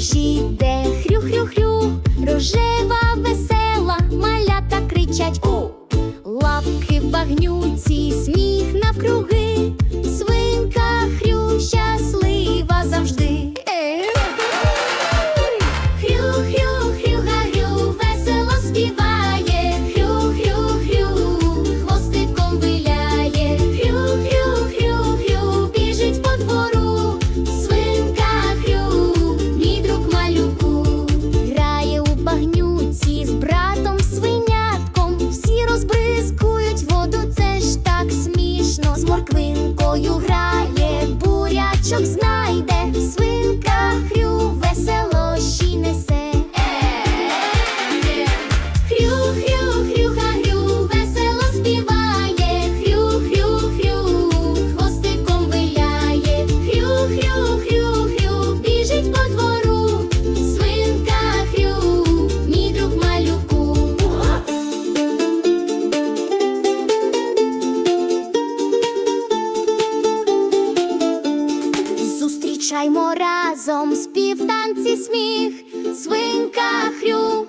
西德。хмаринкою грає, бурячок знайде. Вирушаймо разом співтанці сміх, свинка хрю.